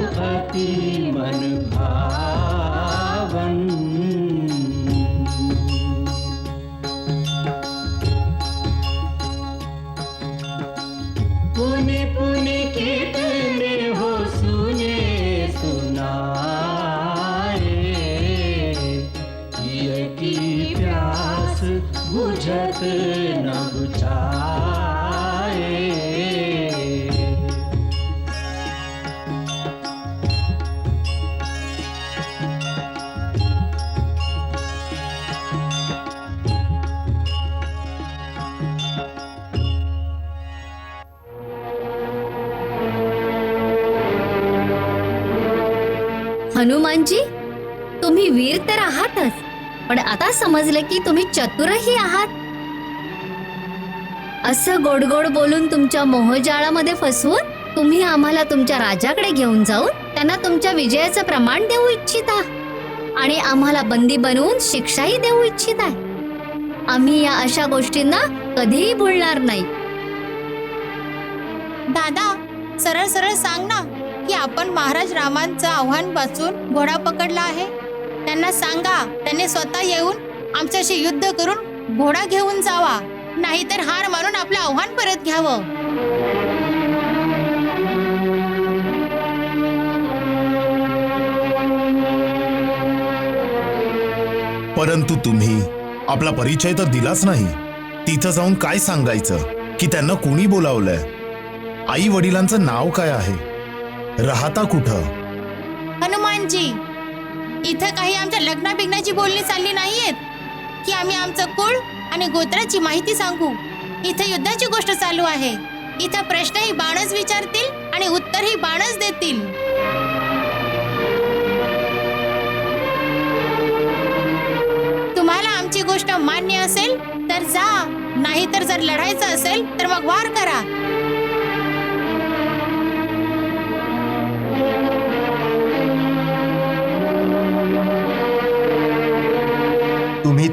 अति मन भावन हनुमानजी तुम्ही वीर तर आहातच पण आता समजलं की तुम्ही चतुरही आहात. असं गोड गोड बोलून तुमच्या मोहजाळामध्ये फसवून तुम्ही आम्हाला तुमच्या राजाकडे घेऊन जाऊन त्यांना तुमच्या विजयाचं प्रमाण देऊ इच्छिता आणि आम्हाला बंदी बनवून शिक्षाही देऊ इच्छिता आम्ही या अशा गोष्टींना कधीही भुलणार नाही. दादा सरळ सरळ सांग ना. की आपण महाराज रामांचं आव्हान वाचून घोडा पकडला आहे. त्यांना सांगा त्यांनी स्वतः येऊन आमच्याशी युद्ध करून घोडा घेऊन जावा नाहीतर हार मारून आपलं आव्हान परत घ्यावं. परंतु तुम्ही आपला परिचय तर दिलाच नाही. तिथं जाऊन काय सांगायचं? की त्यांना कोणी बोलावलंय? आई वडिलांचं नाव काय आहे? राहता कुठं? हनुमानजी इथं काही आमच्या लग्ना बिग्नाची बोलणी चालली नाहीयेत. की आम्ही आमचं कुळ आणि गोत्राची माहिती सांगू. इथं युद्धाची गोष्ट चालू आहे. इथं प्रश्नही बाणच विचारतील आणि उत्तरही बाणच देतील. तुम्हाला आमची गोष्ट मान्य असेल तर जा. नाही तर जर लढायचं असेल तर मग वार करा.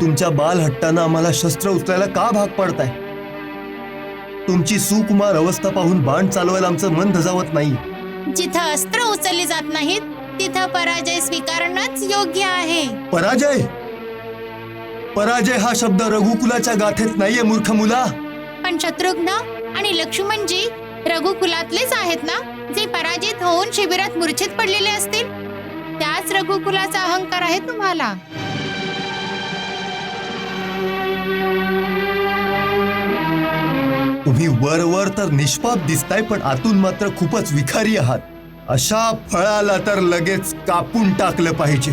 तुमच्या बाल हट्टानं आम्हाला शस्त्र उचलायला का भाग पाडताय? तुमची सुकुमार अवस्था पाहून बाण चालवायला आमचं मन धजावत नाही. जिथं अस्त्र उचलली जात नाहीत तिथं पराजय स्वीकारणंच योग्य आहे. पराजय? पराजय हा शब्द रघुकुलाच्या गाथेत नाहीये मूर्ख मुला. पण शत्रुघ्न आणि लक्ष्मणजी रघुकुलातलेच आहेत ना जे पराजित होऊन शिबिरात मूर्छित पडलेले असतील? त्याच रघुकुलाचा अहंकार आहे तुम्हाला. तुम्ही वरवर तर निष्पाप दिसताय पण आतून मात्र खूपच विखारी आहात. अशा फळाला तर लगेच कापून टाकलं पाहिजे.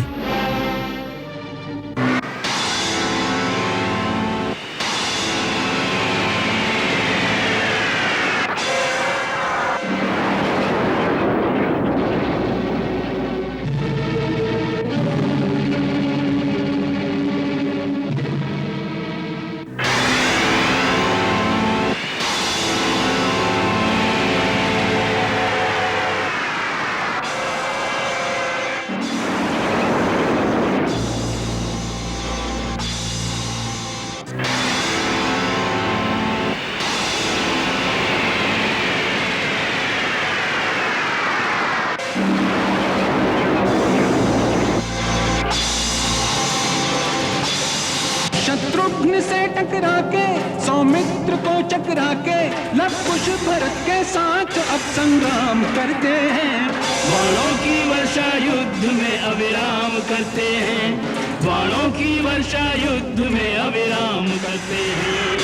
वर्षा युद्ध में अविराम करते हैं। बाणों की वर्षा युद्ध में अविराम करते हैं।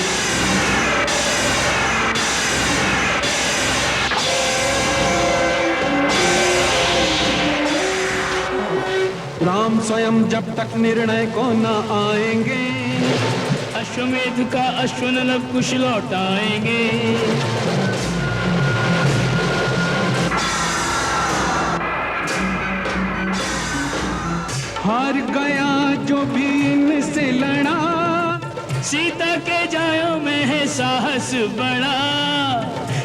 राम स्वयं जब तक निर्णय को न आएँगे। अश्वमेध का अश्वन लव कुश लौटाएँगे हार गया जो भी इनसे लड़ा। सीता के जायों में है साहस बड़ा।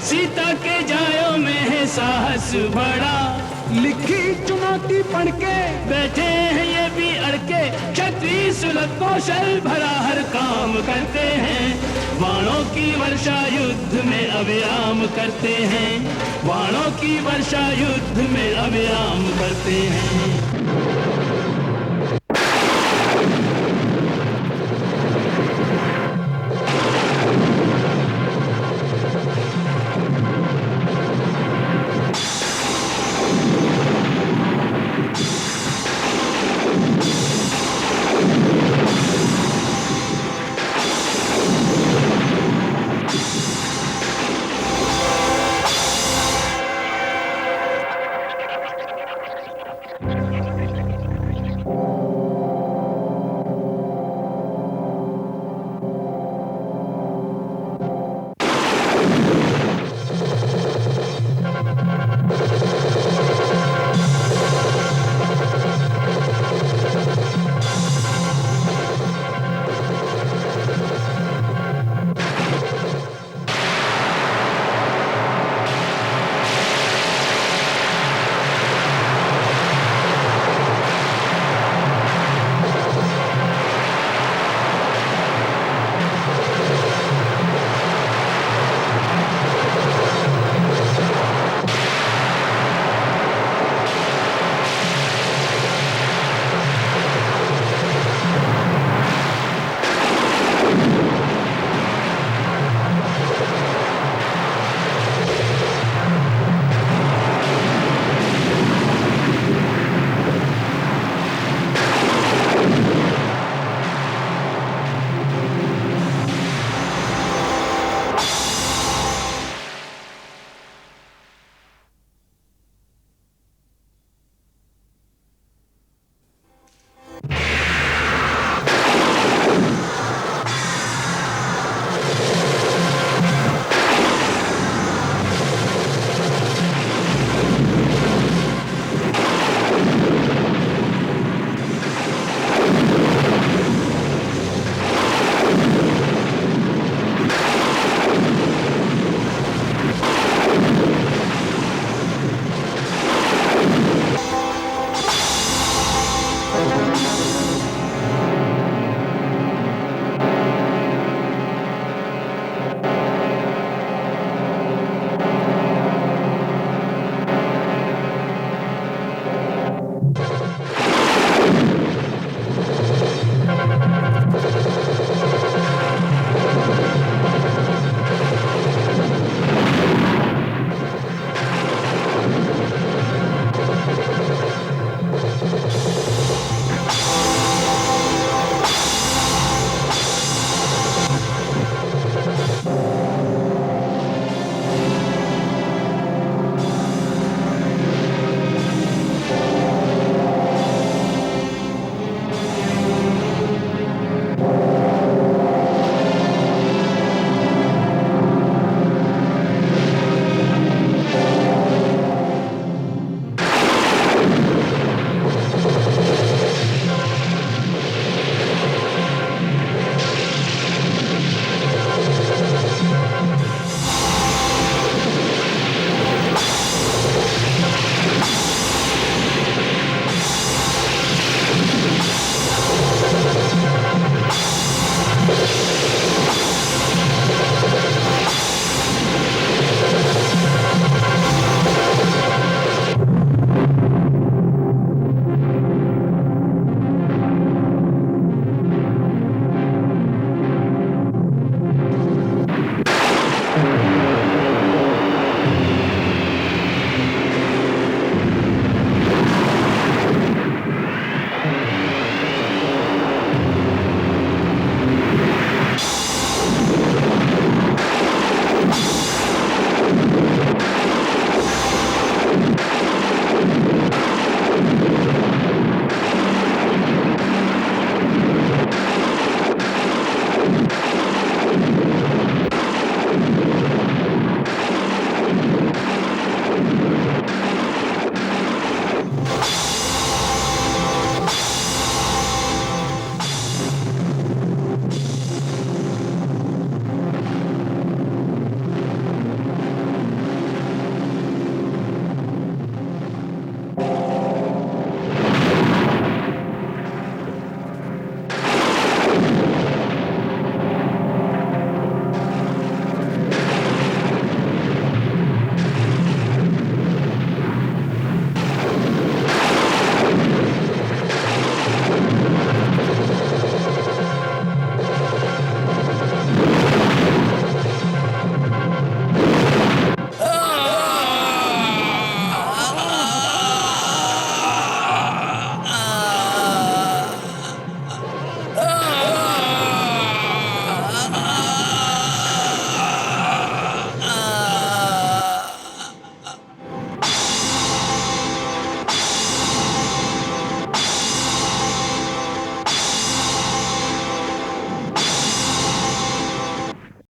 सीता के जायों में है साहस बड़ा। लिखी चुनौती पढ़ के बैठे हैं ये भी अड़के। क्षत्रिय सुलभ कौशल भरा हर काम करते हैं। बाणों की वर्षा युद्ध में अविराम करते हैं। बाणों की वर्षा युद्ध में अविराम करते हैं।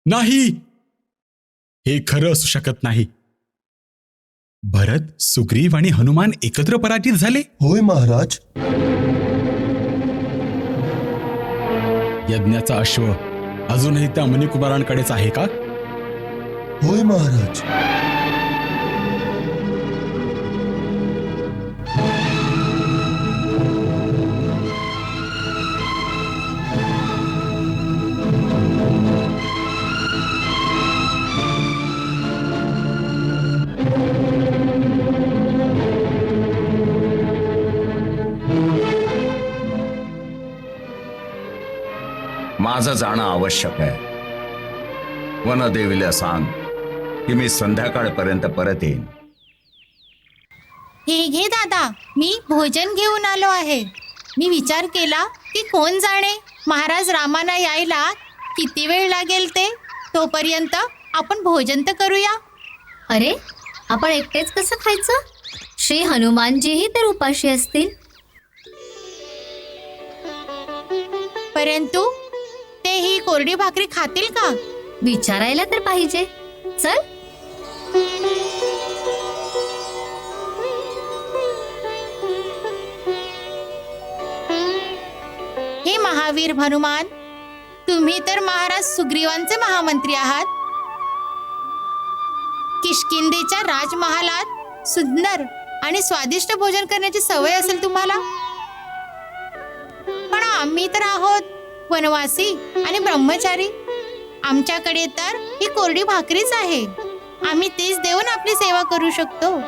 नाही. हे खरं असू शकत नाही. भरत सुग्रीव आणि हनुमान एकत्र पराजित झाले. होय महाराज. यज्ञाचा अश्व अजूनही त्या मुनिकुमारांकडेच आहे का? होय महाराज. माझं जाणं आवश्यक आहे. वनदेवीला सांग की मी संध्याकाळपर्यंत परत येईन. हे घे दादा मी भोजन घेऊन आलो आहे. मी विचार केला की कोण जाणे? महाराज रामाना यायला किती वेळ लागेल ते? तोपर्यंत आपण भोजन तर करूया. अरे आपण एकटेच कसं खायचं? श्री हनुमानजीही तर उपाशी असतील. परंतु ते ही कोरडी भाकरी खातील का? विचारायला तर पाहिजे. चल. हे महावीर हनुमान तुम्ही तर महाराज सुग्रीवांचे महामंत्री आहात. किष्किंदेच्या राजमहालात सुंदर आणि स्वादिष्ट भोजन करण्याची सवय असेल तुम्हाला. पण आम्ही तर आहोत वनवासी आणि ब्रह्मचारी. आमच्याकडे तर ही कोरडी भाकरीच आहे. आम्ही तीच देऊन आपली सेवा करू शकतो.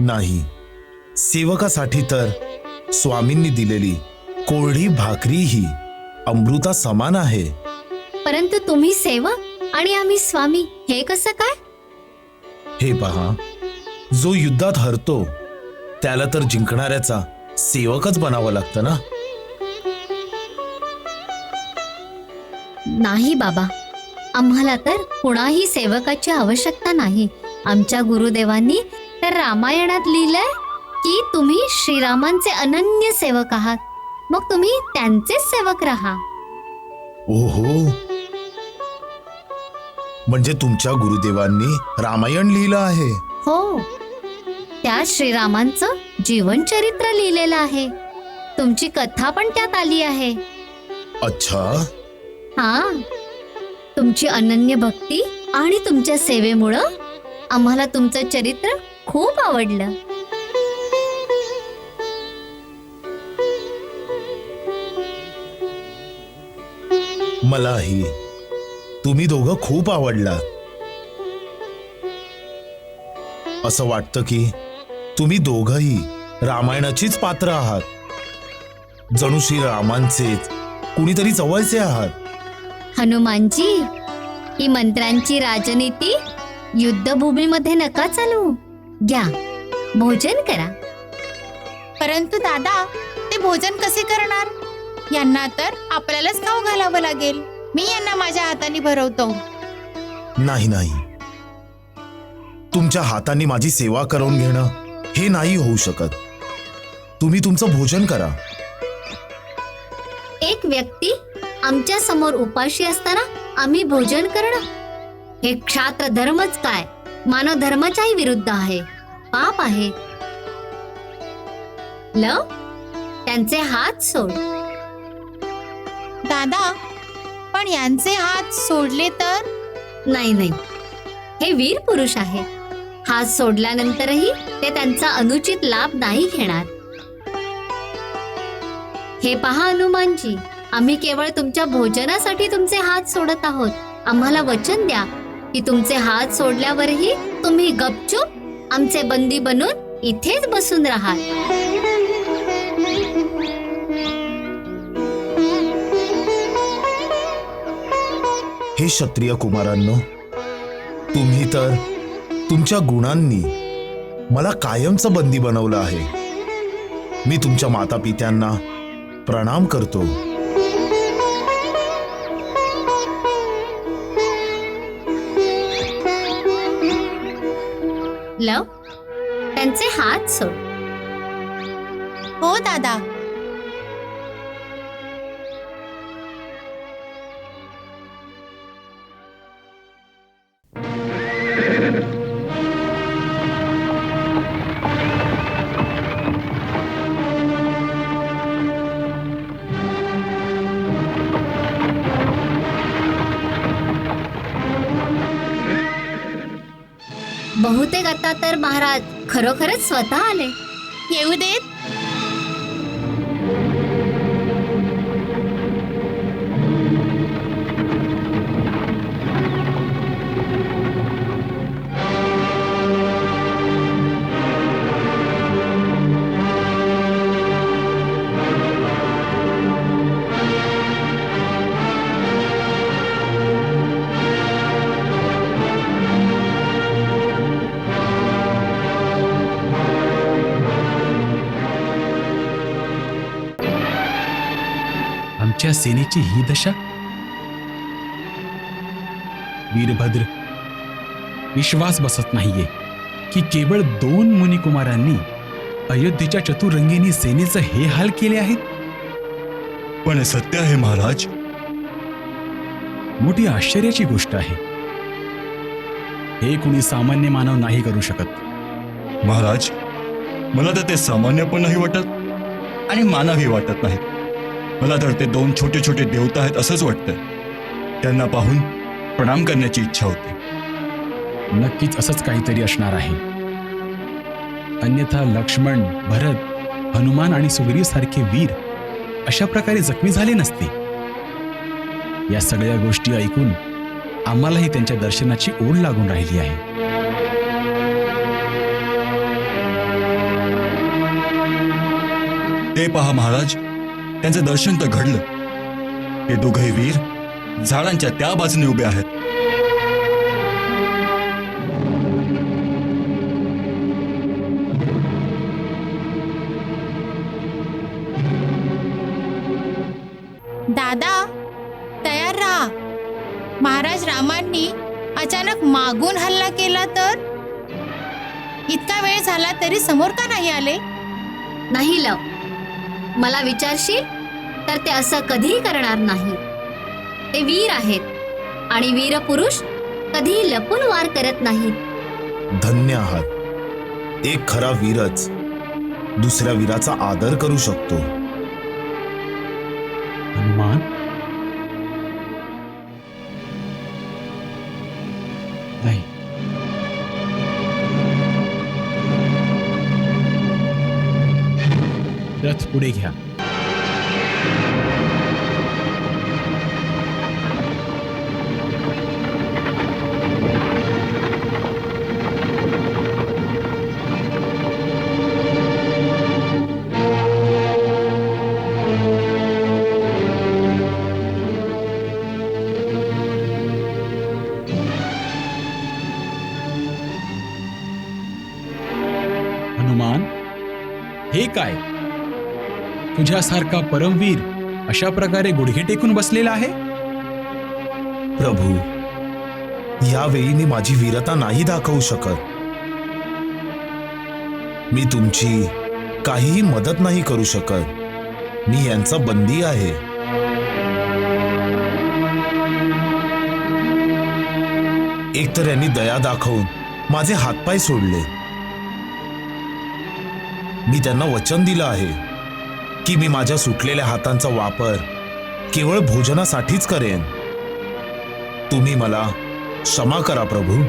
नाही. सेवकासाठी तर स्वामींनी दिलेली कोरडी भाकरी ही अमृता समान आहे. परंतु तुम्ही सेवक आणि आम्ही स्वामी हे कसं काय? हे पहा. जो युद्धात हरतो त्याला तर जिंकणाऱ्याचा सेवकच बनावं लागतं ना? नाही बाबा. आम्हाला तर कुणाही सेवकाची आवश्यकता नाही. आमच्या गुरुदेवांनी तर रामायणात लिहिलंय की तुम्ही श्रीरामांचे अनन्य सेवक आहात. मग तुम्ही त्यांचेच सेवक राहा. ओहो. म्हणजे तुमच्या गुरुदेवांनी रामायण लिहिलं आहे? हो. त्यात श्रीरामांचं जीवनचरित्र लिहिलेलं आहे. तुमची कथा पण त्यात आली आहे. अच्छा. हा. तुमची अनन्य भक्ती आणि तुमच्या सेवेमुळं आम्हाला तुमचं चरित्र खूप आवडलं. मलाही. तुम्ही दोघं खूप आवडलात असं वाटतं की तुम्ही दोघही रामायणाचीच पात्र आहात. जणू श्री रामांचेच कुणीतरी जवळचे आहात. हनुमानजी ही मंत्रांची राजनीती युद्धभूमीमध्ये नका चालू. घ्या भोजन करा. परंतु दादा ते भोजन कसे करणार? यांना तर आपल्यालाच खाऊ घालावं लागेल. मी यांना माझ्या हाताने भरवतो. नाही नाही. तुमच्या हातांनी माझी सेवा करून घेणं हे नाही होऊ शकत. तुम्ही तुमचं भोजन करा. एक व्यक्ती आमच्यासमोर उपाशी असताना आम्ही भोजन करणं. हे क्षात्र धर्मच काय? मानव धर्माच्याही विरुद्ध आहे. पाप आहे. लव त्यांचे हात सोड. दादा पण यांचे हात सोडले तर? नाही नाही. हे वीर पुरुष आहे. हात सोडल्यानंतरही ते त्यांचा अनुचित लाभ नाही घेणार. हे पहा हनुमानजी आम्ही केवळ तुमच्या भोजनासाठी तुमचे हात सोडत आहोत. आम्हाला वचन द्या की तुमचे हात सोडल्यावरही तुम्ही गपचूप आमचे बंदी बनून इथेच बसून राहाल. हे क्षत्रिय कुमारांनो तुम्ही तर तुमच्या गुणांनी मला कायमचं बंदी बनवलं आहे. मी तुमच्या माता पित्यांना प्रणाम करतो. लव त्यांचे हात सोड. हो दादा. आता तर महाराज खरोखरच स्वतः आले. येऊ देत? सेनेची ही दशा? वीरभद्र विश्वास बसत नाहीये की केवळ दोन मुनिकुमारांनी अयोध्येच्या चतुरंगीनी सेनेचं हे हाल केले आहेत? पण सत्य आहे महाराज. मोठी आश्चर्याची गोष्ट आहे. हे कुणी सामान्य मानव नाही करू शकत. महाराज मला तर ते सामान्य पण नाही वाटत आणि मानवही वाटत नाहीत. मला तर ते दोन छोटे छोटे देवता आहेत असंच वाटतं त्यांना पाहून प्रणाम करण्याची इच्छा होते. नक्कीच असंच काहीतरी असणार आहे. अन्यथा लक्ष्मण भरत हनुमान आणि सुग्रीव सारखे वीर अशा प्रकारे जखमी झाले नसते. या सगळ्या गोष्टी ऐकून आम्हालाही त्यांच्या दर्शनाची ओढ लागून राहिली आहे. ते पहा महाराज त्यांचं दर्शन तर घडलं. ते दोघे वीर झाडांच्या त्या बाजूने उभे आहेत. दादा तयार राहा. महाराज रामांनी अचानक मागून हल्ला केला तर? इतका वेळ झाला तरी समोर का नाही आले? नाही लव. मला विचारशील? तर ते असं कधीही करणार नाही. ते वीर आहेत. आणि वीर पुरुष कधीही लपून वार करत नाहीत. धन्य आहात. एक खरा वीरच दुसऱ्या वीराचा आदर करू शकतो. रथ पुढे घ्या. तुझ्यासारखा परमवीर अशा प्रकारे गुडघे टेकून बसलेला आहे? प्रभू यावेळी मी माझी वीरता नाही दाखवू शकत. मी तुमची काहीही मदत नाही करू शकत. मी यांचा बंदी आहे. एकतर यांनी दया दाखवून माझे हातपाय सोडले. मी त्यांना वचन दिलं आहे. की मी माझ्या सुटलेल्या हातांचा वापर केवळ भोजनासाठीच करेन. तुम्ही मला क्षमा करा प्रभू.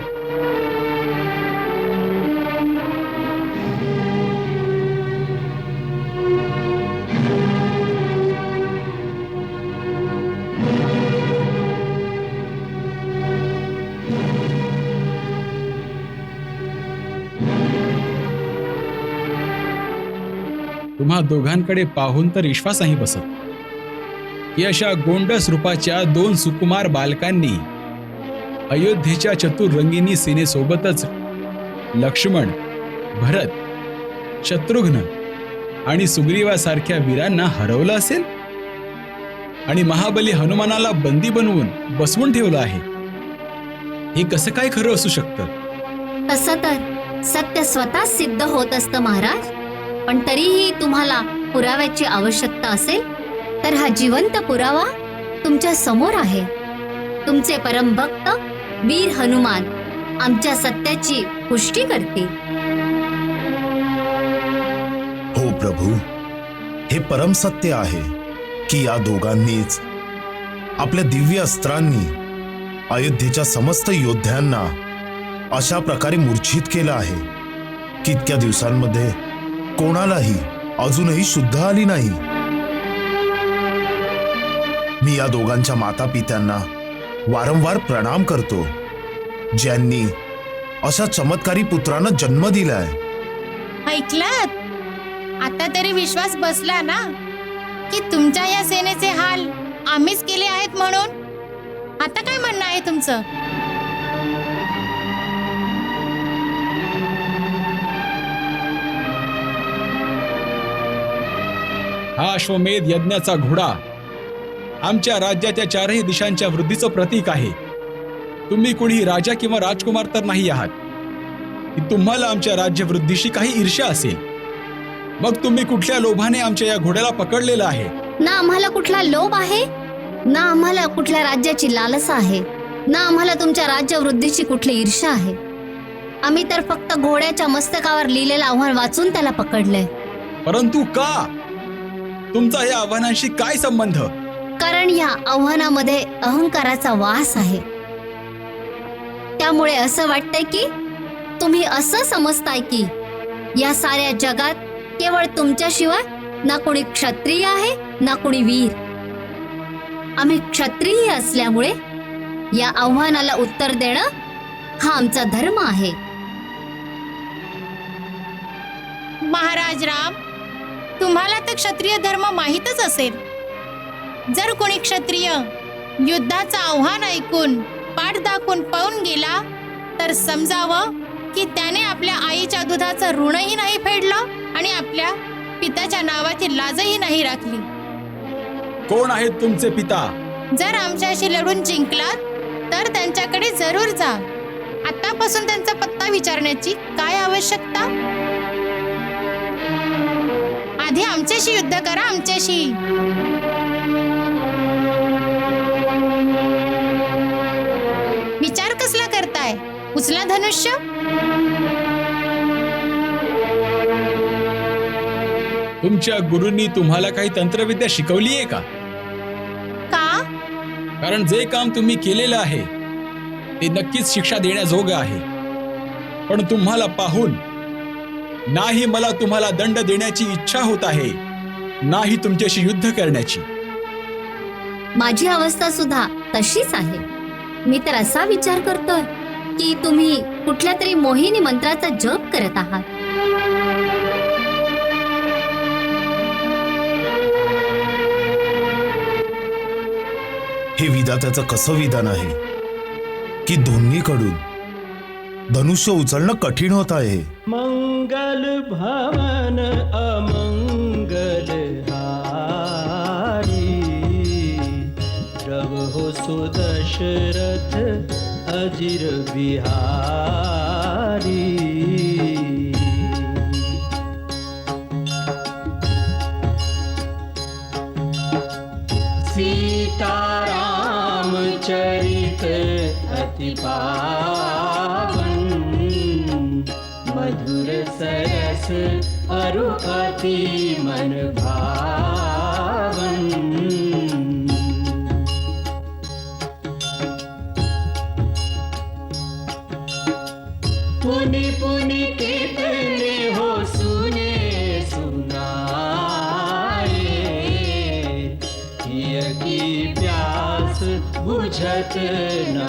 दोघांकडे पाहून तर विश्वासही बसत. की अशा गोंडस रूपाच्या दोन सुकुमार बालकांनी अयोध्येच्या चतुररंगिनी सेनेसोबतच लक्ष्मण भरत शत्रुघ्न आणि सुग्रीवासारख्या वीरांना हरवलं असेल? आणि महाबली हनुमानाला बंदी बनवून बसवून ठेवलं आहे. हे कसं काय खरं असू शकतं? तसं तर सत्य स्वतः सिद्ध होत असतं महाराज. पण तरीही तुम्हाला पुराव्याची आवश्यकता असेल तर हा जिवंत पुरावा तुमच्यासमोर आहे. तुमचे परमभक्त वीर हनुमान आमच्या सत्याची पुष्टी करतील. हो प्रभू हे परम सत्य आहे की या दोघांनीच आपल्या दिव्य अस्त्रांनी अयोध्येच्या समस्त योद्ध्यांना अशा प्रकारे मूर्छित केलं आहे की इतक्या दिवसांमध्ये कोणालाही अजूनही शुद्ध आली नाही. मी या दोघांच्या माता पित्यांना वारंवार प्रणाम करतो ज्यांनी अशा चमत्कारी पुत्रांना जन्म दिलाय. ऐकलात? आता तरी विश्वास बसला ना की तुमच्या या सेनेचे हाल आम्हीच केले आहेत म्हणून? आता काय म्हणणं आहे तुमचं? हा अश्वमेध यज्ञाचा घोडा. आमच्या राज्याच्या चारही दिशांच्या वृद्धीचं प्रतीक आहे. तुम्ही कुणी राजा किंवा राजकुमार तर नाही आहात. की तुम्हाला आमच्या राज्यवृद्धीशी काही ईर्ष्या असेल. मग तुम्ही कुठल्या लोभाने आमच्या या घोड्याला पकडलेलं आहे? ना आम्हाला कुठला लोभ आहे? ना आम्हाला कुठल्या राज्याची लालसा आहे? ना आम्हाला तुमच्या राज्यवृद्धीची कुठली ईर्षा आहे? आम्ही तर फक्त घोड्याच्या मस्तकावर लिहिलेलं आव्हान वाचून त्याला पकडलंय. परंतु का? तुमचा या आव्हानांशी काय संबंध? कारण या आव्हानामध्ये अहंकाराचा वास आहे. त्यामुळे असं वाटतंय की तुम्ही असं समजताय की या साऱ्या जगात केवळ तुमच्याशिवाय ना कोणी क्षत्रिय आहे ना कोणी वीर. आम्ही क्षत्रिय असल्यामुळे या आव्हानाला उत्तर देणं हा आमचा धर्म आहे. महाराज राम तुम्हाला तर क्षत्रिय धर्म माहीतच असेल. जर कोणी क्षत्रिय युद्धाचं आव्हान ऐकून पाठ दाखवून पळून गेला तर समजावं की त्याने आपल्या आईच्या दुधाचं ऋणही नाही फेडलं आणि आपल्या पित्याच्या नावाची लाजही नाही राखली. कोण आहेत तुमचे पिता? जर आमच्याशी लढून जिंकलात तर त्यांच्याकडे जरूर जा. आतापासून त्यांचा पत्ता विचारण्याची काय आवश्यकता? आधी आमच्याशी युद्ध करा आमच्याशी. विचार कसला करताय? उचला धनुष्य? तुमच्या गुरूंनी तुम्हाला काही तंत्रविद्या शिकवली आहे का? का? कारण जे काम तुम्ही केलेलं आहे ते नक्कीच शिक्षा देण्याजोगं आहे. पण तुम्हाला पाहून नाही मला तुम्हाला दंड देण्याची इच्छा होत आहे. नाही तुमच्याशी युद्ध करण्याची. माझी अवस्था सुद्धा तशीच आहे. मी तर असा विचार करतोय की तुम्ही कुठल्या तरी मोहिनी मंत्राचा जप करत आहात. हे विधात्याचं कसं विधान आहे? की दोन्हीकडून? धनुष्य उचलणं कठीण होत आहे. मंगल भवन अमंगल हारी. जब हो सुदशरथ अजिर बिहारी. सीताराम चरित अति मधुर सरस अरु अति मन भावन। पुनि पुनि कितने हो सुने सुनाए। की प्यास बुझत न